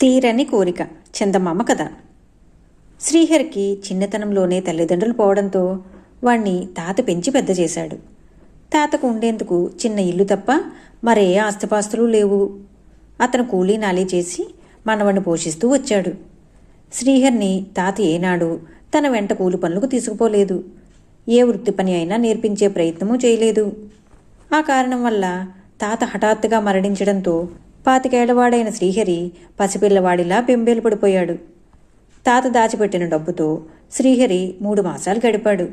తీరని కోరిక. చందమామ కథ. శ్రీహరికి చిన్నతనంలోనే తల్లిదండ్రులు పోవడంతో వాణ్ణి తాత పెంచి పెద్ద చేశాడు. తాతకు ఉండేందుకు చిన్న ఇల్లు తప్ప మరే ఆస్తిపాస్తులు లేవు. అతను కూలీ నాలీ చేసి మనవణ్ణి పోషిస్తూ వచ్చాడు. శ్రీహర్ని తాత ఏనాడు తన వెంట కూలి పనులకు తీసుకుపోలేదు. ఏ వృత్తి పని అయినా నేర్పించే ప్రయత్నమూ చేయలేదు. ఆ కారణం వల్ల తాత హఠాత్తుగా మరణించడంతో పాతికేళ్ళవాడైన శ్రీహరి పసిపిల్లవాడిలా బెంబేలు పడిపోయాడు. తాత దాచిపెట్టిన డబ్బుతో శ్రీహరి మూడు మాసాలు గడిపాడు.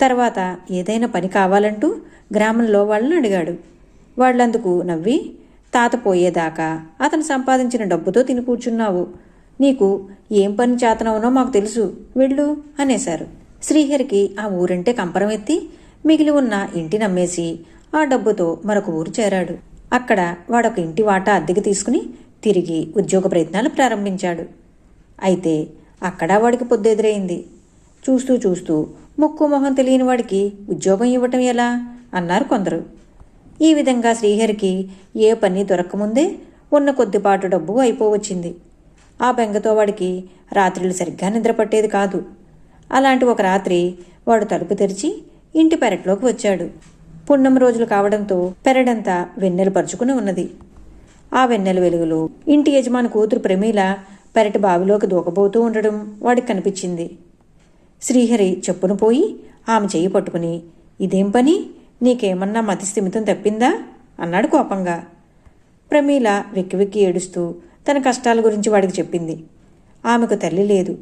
తర్వాత ఏదైనా పని కావాలంటూ గ్రామంలో వాళ్ళని అడిగాడు. వాళ్ళందుకు నవ్వి తాత పోయేదాకా అతను సంపాదించిన డబ్బుతో తిని కూర్చున్నావు. నీకు ఏం పని చేతనవునో మాకు తెలుసు వెళ్ళు అనేశారు. శ్రీహరికి ఆ ఊరంటే కంపరం ఎత్తి మిగిలి ఉన్న ఇంటినమ్మేసి ఆ డబ్బుతో మరొక ఊరు చేరాడు. అక్కడ వాడొక ఇంటి వాటా అద్దెకి తీసుకుని తిరిగి ఉద్యోగ ప్రయత్నాలు ప్రారంభించాడు. అయితే అక్కడ వాడికి పొద్దెదురైంది. చూస్తూ చూస్తూ ముక్కు మొహం తెలియని వాడికి ఉద్యోగం ఇవ్వటం ఎలా? అన్నారు కొందరు. ఈ విధంగా శ్రీహరికి ఏ పని దొరకముందే ఉన్న కొద్దిపాటు డబ్బు అయిపోవచ్చింది. ఆ బెంగతో వాడికి రాత్రులు సరిగ్గా నిద్ర పట్టేది కాదు. అలాంటి ఒక రాత్రి వాడు తలుపు తెరిచి ఇంటి పెరట్లోకి వచ్చాడు. పున్నమ రోజులు కావడంతో పెరడంతా వెన్నెలు పరుచుకుని ఉన్నది. ఆ వెన్నెల వెలుగులో ఇంటి యజమాని కూతురు ప్రమీల పెరటి బావిలోకి దూకబోతూ ఉండడం వాడికి కనిపించింది. శ్రీహరి చెప్పును పోయి ఆమె చెయ్యి పట్టుకుని ఇదేం పని? నీకేమన్నా మతి స్థిమితం తప్పిందా? అన్నాడు కోపంగా. ప్రమీల వెక్కి వెక్కి ఏడుస్తూ తన కష్టాల గురించి వాడికి చెప్పింది. ఆమెకు తల్లి లేదు.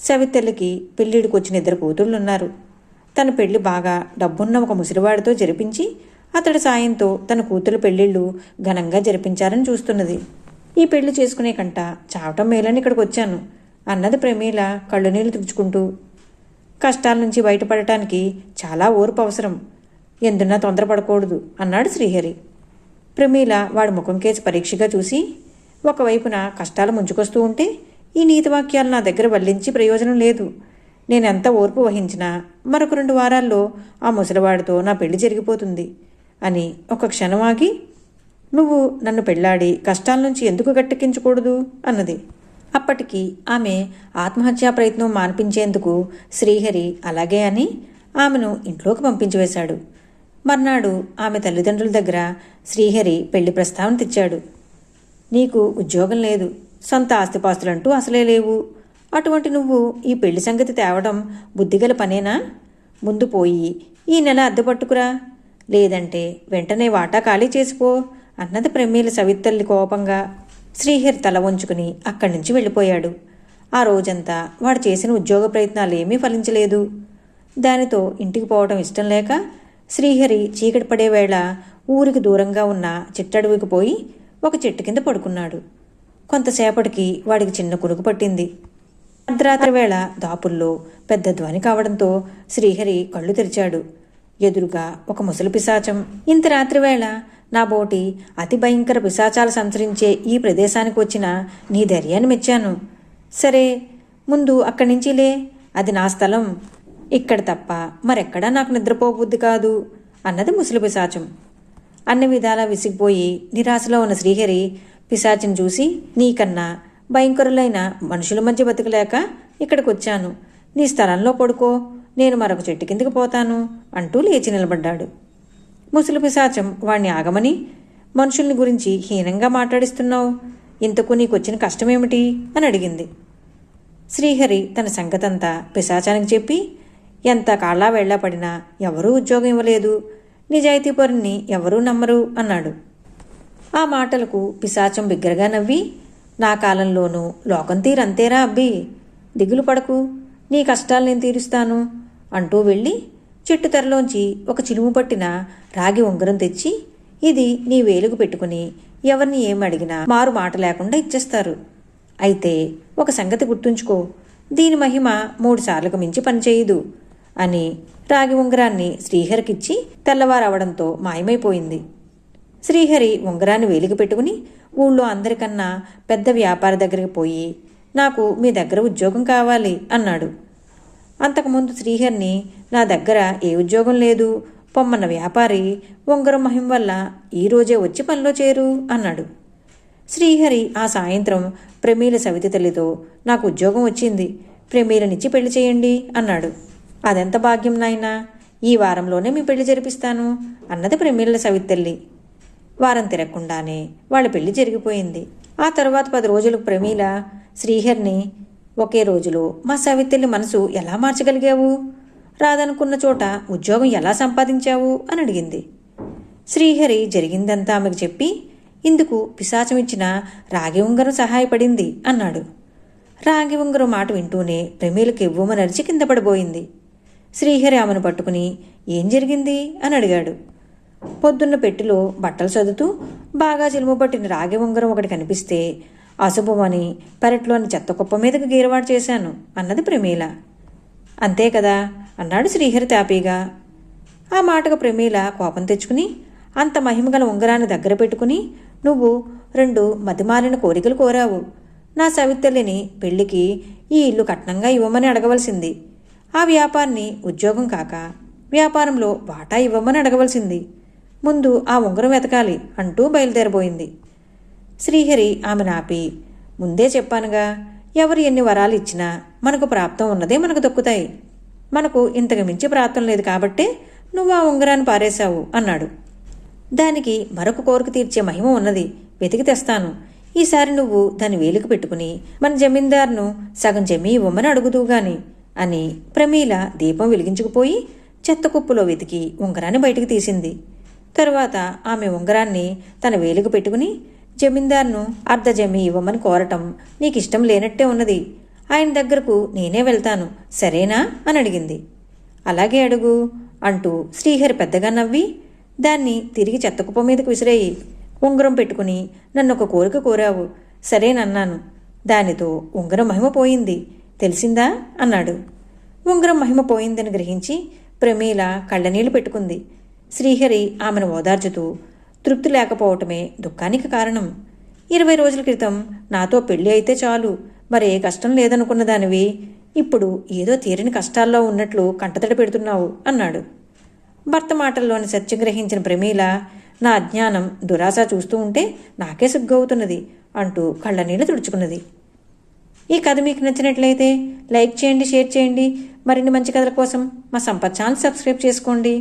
సవితల్లికి పెళ్ళిడికి వచ్చిన ఇద్దరు కూతుళ్ళున్నారు తన పెళ్ళి బాగా డబ్బున్న ఒక ముసిరివాడితో జరిపించి అతడి సాయంతో తన కూతురు పెళ్ళిళ్ళు ఘనంగా జరిపించారని చూస్తున్నది. ఈ పెళ్ళి చేసుకునే కంట చావటం మేలని ఇక్కడికి వచ్చాను అన్నది ప్రమీల కళ్ళు నీళ్ళు తుడుచుకుంటూ. కష్టాల నుంచి బయటపడటానికి చాలా ఓర్పు అవసరం. ఎందున్నా తొందరపడకూడదు అన్నాడు శ్రీహరి. ప్రమీల వాడి ముఖం కేసి పరీక్షగా చూసి ఒకవైపున కష్టాలు ముంచుకొస్తూ ఉంటే ఈ నీతి వాక్యాలు నా దగ్గర వల్లించి ప్రయోజనం లేదు. నేనెంత ఓర్పు వహించినా మరొక రెండు వారాల్లో ఆ ముసలివాడితో నా పెళ్ళి జరిగిపోతుంది అని ఒక క్షణం ఆగి నువ్వు నన్ను పెళ్ళాడి కష్టాల నుంచి ఎందుకు గట్టెక్కించకూడదు? అన్నది. అప్పటికి ఆమె ఆత్మహత్యా ప్రయత్నం మాన్పించేందుకు శ్రీహరి అలాగే అని ఆమెను ఇంట్లోకి పంపించివేశాడు. మర్నాడు ఆమె తల్లిదండ్రుల దగ్గర శ్రీహరి పెళ్ళి ప్రస్తావన తెచ్చాడు. నీకు ఉద్యోగం లేదు. సొంత ఆస్తిపాస్తులంటూ అసలే లేవు. అటువంటి నువ్వు ఈ పెళ్ళి సంగతి తేవడం బుద్ధిగల పనేనా? ముందు పోయి ఈ నెల అద్దె పట్టుకురా లేదంటే వెంటనే వాటా ఖాళీ చేసిపో అన్నది ప్రమీల సవితల్లి కోపంగా శ్రీహరి తల వంచుకుని అక్కడి నుంచి వెళ్ళిపోయాడు. ఆ రోజంతా వాడు చేసిన ఉద్యోగ ప్రయత్నాలు ఏమీ ఫలించలేదు. దానితో ఇంటికి పోవడం ఇష్టం లేక శ్రీహరి చీకటి పడే వేళ ఊరికి దూరంగా ఉన్న చిట్టడవికి పోయి ఒక చెట్టు కింద పడుకున్నాడు. కొంతసేపటికి వాడికి చిన్న కునుకు పట్టింది. అర్ధరాత్రి వేళ దాపుల్లో పెద్ద ధ్వని కావడంతో శ్రీహరి కళ్ళు తెరిచాడు. ఎదురుగా ఒక ముసలి పిశాచం. ఇంత రాత్రి వేళ నా బోటి అతి భయంకర పిశాచాలు సంచరించే ఈ ప్రదేశానికి వచ్చిన నీ ధైర్యాన్ని మెచ్చాను. సరే ముందు అక్కడి నుంచి లే. అది నా స్థలం. ఇక్కడ తప్ప మరెక్కడా నాకు నిద్రపోబుద్ది కాదు అన్నది ముసలి పిశాచం. అన్ని విధాలా విసిగిపోయి నిరాశలో ఉన్న శ్రీహరి పిశాచిని చూసి నీకన్నా భయంకరులైన మనుషుల మధ్య బతకలేక ఇక్కడికి వచ్చాను నీ స్థలంలో పడుకో నేను మరొక చెట్టు కిందకి పోతాను అంటూ లేచి నిలబడ్డాడు. ముసలి పిశాచం వాణ్ణి ఆగమని మనుషుల్ని గురించి హీనంగా మాట్లాడిస్తున్నావు ఇంతకు నీకొచ్చిన కష్టమేమిటి? అని అడిగింది. శ్రీహరి తన సంగతంతా పిశాచానికి చెప్పి ఎంత కాళ్ళా వెళ్ళా పడినా ఎవరూ ఉద్యోగం ఇవ్వలేదు నిజాయితీపరుని ఎవరూ నమ్మరు అన్నాడు. ఆ మాటలకు పిశాచం బిగ్గరగా నవ్వి నా కాలంలోనూ లోకం తీరంతేరా అబ్బి. దిగులు పడకు. నీ కష్టాలు నేను తీరుస్తాను అంటూ వెళ్ళి చెట్టు తెరలోంచి ఒక చిలుము పట్టిన రాగి ఉంగరం తెచ్చి ఇది నీ వేలుగు పెట్టుకుని ఎవరిని ఏమడిగినా అడిగినా మారు మాట లేకుండా ఇచ్చేస్తారు. అయితే ఒక సంగతి గుర్తుంచుకో. దీని మహిమ మూడు సార్లకు మించి పనిచేయదు అని రాగి ఉంగరాన్ని శ్రీహరికిచ్చి తెల్లవారవడంతో మాయమైపోయింది. శ్రీహరి ఉంగరాన్ని వేలికి పెట్టుకుని ఊళ్ళో అందరికన్నా పెద్ద వ్యాపారి దగ్గరికి పోయి నాకు మీ దగ్గర ఉద్యోగం కావాలి అన్నాడు. అంతకుముందు శ్రీహరిని నా దగ్గర ఏ ఉద్యోగం లేదు. పొమ్మన్న వ్యాపారి ఉంగరం మహిం వల్ల ఈరోజే వచ్చి పనిలో చేరు అన్నాడు. శ్రీహరి ఆ సాయంత్రం ప్రమీల సవితి తల్లితో నాకు ఉద్యోగం వచ్చింది. ప్రమీలనిచ్చి పెళ్ళి చేయండి అన్నాడు. అదెంత భాగ్యం నాయనా? ఈ వారంలోనే మీ పెళ్ళి జరిపిస్తాను అన్నది ప్రమీల సవితి తల్లి. వారం తిరగకుండానే వాళ్ళ పెళ్ళి జరిగిపోయింది. ఆ తర్వాత పది రోజులు ప్రమీల శ్రీహరిని ఒకే రోజులో మా సవితల్లి మనసు ఎలా మార్చగలిగావు? రాదనుకున్న చోట ఉద్యోగం ఎలా సంపాదించావు? అని అడిగింది. శ్రీహరి జరిగిందంతా ఆమెకు చెప్పి ఇందుకు పిశాచం ఇచ్చిన రాగి ఉంగరం సహాయపడింది అన్నాడు. రాగి ఉంగరం మాట వింటూనే ప్రమీలకు ఇవ్వమని అరిచి కింద పడిపోయింది. శ్రీహరి ఆమెను పట్టుకుని ఏం జరిగింది? అని అడిగాడు. పొద్దున్న పెట్టిలో బట్టలు చదువుతూ బాగా చిలుము పట్టిన రాగి ఉంగరం ఒకటి కనిపిస్తే అశుభమని పెరట్లోని చెత్త కుప్ప మీదకి గీరవాడు చేశాను అన్నది ప్రమీల. అంతే కదా అన్నాడు శ్రీహరి తాపీగా. ఆ మాటకు ప్రమీల కోపం తెచ్చుకుని అంత మహిమగల ఉంగరాన్ని దగ్గర పెట్టుకుని నువ్వు రెండు మతిమారిన కోరికలు కోరావు. నా సవితల్లిని పెళ్ళికి ఈ ఇల్లు కట్నంగా ఇవ్వమని అడగవలసింది. ఆ వ్యాపారిని ఉద్యోగం కాక వ్యాపారంలో వాటా ఇవ్వమని అడగవలసింది. ముందు ఆ ఉంగరం వెతకాలి అంటూ బయలుదేరబోయింది. శ్రీహరి ఆమె నాపి ముందే చెప్పానుగా ఎవరు ఎన్ని వరాలు ఇచ్చినా మనకు ప్రాప్తం ఉన్నదే మనకు దొక్కుతాయి. మనకు ఇంతకు మించి ప్రాప్తం లేదు కాబట్టే నువ్వు ఆ ఉంగరాన్ని పారేశావు అన్నాడు. దానికి మరొక కోరిక తీర్చే మహిమ ఉన్నది. వెతికి తెస్తాను. ఈసారి నువ్వు దాని వేలికి పెట్టుకుని మన జమీందారును సగం జమీ ఇవ్వమని అడుగుదువు గాని అని ప్రమీల దీపం వెలిగించుకుపోయి చెత్త కుప్పులో వెతికి ఉంగరాన్ని బయటికి తీసింది. తరువాత ఆమె ఉంగరాన్ని తన వేలుకు పెట్టుకుని జమీందార్ను అర్ధ జమీ ఇవ్వమని కోరటం నీకిష్టం లేనట్టే ఉన్నది. ఆయన దగ్గరకు నేనే వెళ్తాను. సరేనా? అని అడిగింది. అలాగే అడుగు అంటూ శ్రీహరి పెద్దగా నవ్వి దాన్ని తిరిగి చెత్తకుప్ప మీదకు విసిరేయి. ఉంగరం పెట్టుకుని నన్ను ఒక కోరిక కోరావు. సరేనన్నాను దానితో ఉంగరం మహిమ పోయింది. తెలిసిందా? అన్నాడు. ఉంగరం మహిమ పోయిందని గ్రహించి ప్రమీల కళ్ళనీళ్ళు పెట్టుకుంది. శ్రీహరి ఆమెను ఓదార్చుతూ తృప్తి లేకపోవటమే దుఃఖానికి కారణం. ఇరవై రోజుల క్రితం నాతో పెళ్ళి అయితే చాలు. మరే కష్టం లేదనుకున్న దానివి ఇప్పుడు ఏదో తీరని కష్టాల్లో ఉన్నట్లు కంటతడి పెడుతున్నావు అన్నాడు. భర్త మాటల్లోని సత్యం గ్రహించిన ప్రమీల నా అజ్ఞానం దురాశ చూస్తూ ఉంటే నాకే సిగ్గవుతున్నది అంటూ కళ్ళనీళ్ళు తుడుచుకున్నది. ఈ కథ మీకు నచ్చినట్లయితే లైక్ చేయండి షేర్ చేయండి. మరిన్ని మంచి కథల కోసం మా సంపత్ ఛానల్ సబ్స్క్రైబ్ చేసుకోండి.